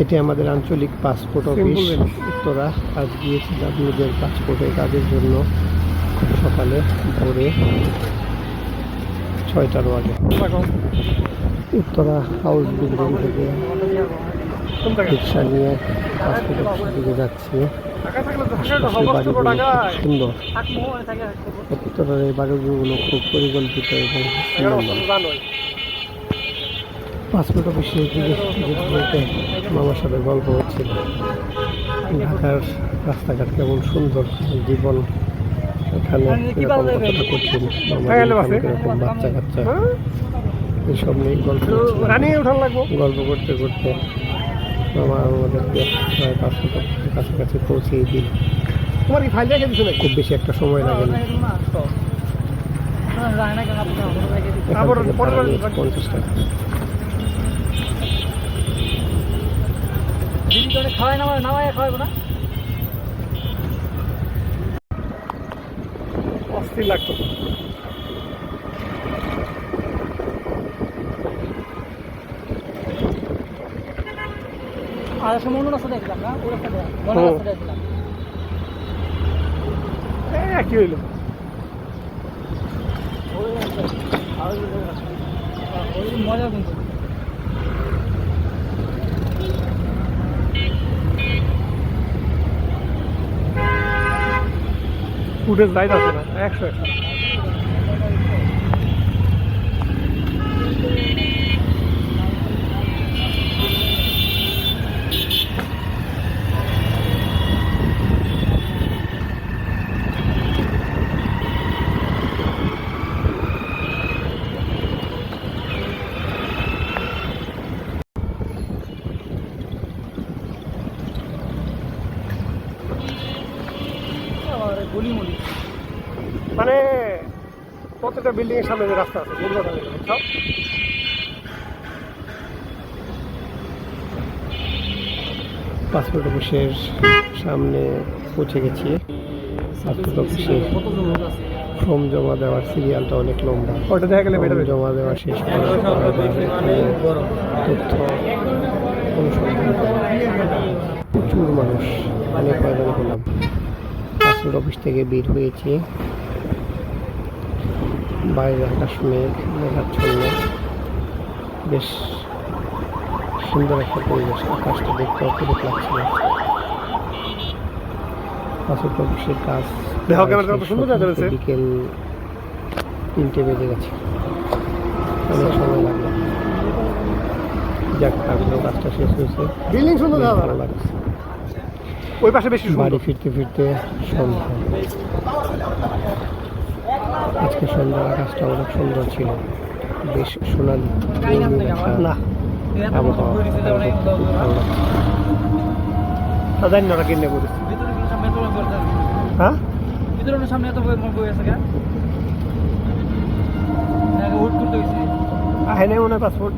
এটি আমাদের আঞ্চলিক পাসপোর্ট অফিস উত্তরা আজ গিয়েছিলাম নিজের পাসপোর্টের কাজের জন্য সকালে ভোরে ছয়টার আগে উত্তরা হাউস বিল্ডিং থেকে রিক্সা নিয়ে পাসপোর্ট অফিসের দিকে যাচ্ছি বাড়িগুলো সুন্দর উত্তরার এই বাড়িগুলো খুব পরিকল্পিত এবং সুন্দর পাসপোর্ট অফিসে দিকে মামার সাথে গল্প হচ্ছিল। ঢাকার রাস্তাঘাট কেমন সুন্দর জীবন এখানে কতটা কঠিন মামাদের বাচ্চা কাচ্চা এইসব নিয়ে গল্প। গল্প করতে করতে মামা আমাদেরকে প্রায় পাসপোর্ট অফিসের কাছাকাছি পৌঁছিয়ে দিল। তোমার কি ফাইল রেখে দিছো খুব বেশি একটা সময় লাগে না। নিয়েছে পঞ্চাশ টাকা। খাওয়াই নামায় নামায় খাওয়াবো না। অস্থির লাগতো। আর সময় অন্য রাস্তা দেখলাম না? ওই রাস্তা দেখলাম এই একই মজা কিন্তু। ফুটেজ লাইট আছে না? একশো একশো। গলি মলি মানে প্রত্যেকটা বিল্ডিং এর সামনে যে রাস্তা আছে যেটা, পাসপোর্ট অফিসের সামনে পৌঁছে গেছি। পাসপোর্ট অফিসে ফর্ম জমা দেওয়ার সিরিয়ালটা অনেক লম্বা। ওটা দেখা গেলে বেটার জমা দেওয়া শেষ তথ্য অনুসন্ধান প্রচুর মানুষ অনেক হয়রানি হলাম পাসপোর্ট অফিস থেকে বের হয়েছি। বাইরে আকাশ মেঘ মেঘাচ্ছন্ন বেশ সুন্দর একটা পরিবেশ। আকাশটা দেখতে অপরূপ লাগছিল। পাসপোর্ট অফিসের কাজ। বিকেল তিনটে বেজে গেছে। অনেক সময় লাগল। যাক তারপরে কাজটা শেষ হয়েছে। বিল্ডিং সুন্দর ভালো লাগছে। ওই পাশে বেশি সুন্দর। বাড়ি ফিরতে ফিরতে সন্ধ্যা। আজকে সন্ধ্যার আকাশটা অনেক সুন্দর ছিল। বেশ সোনালি। না আবহাওয়া না কিনে সামনে হ্যাঁ? সামনে এত বই আছে কেন আহে নাই মনে পাসপোর্ট।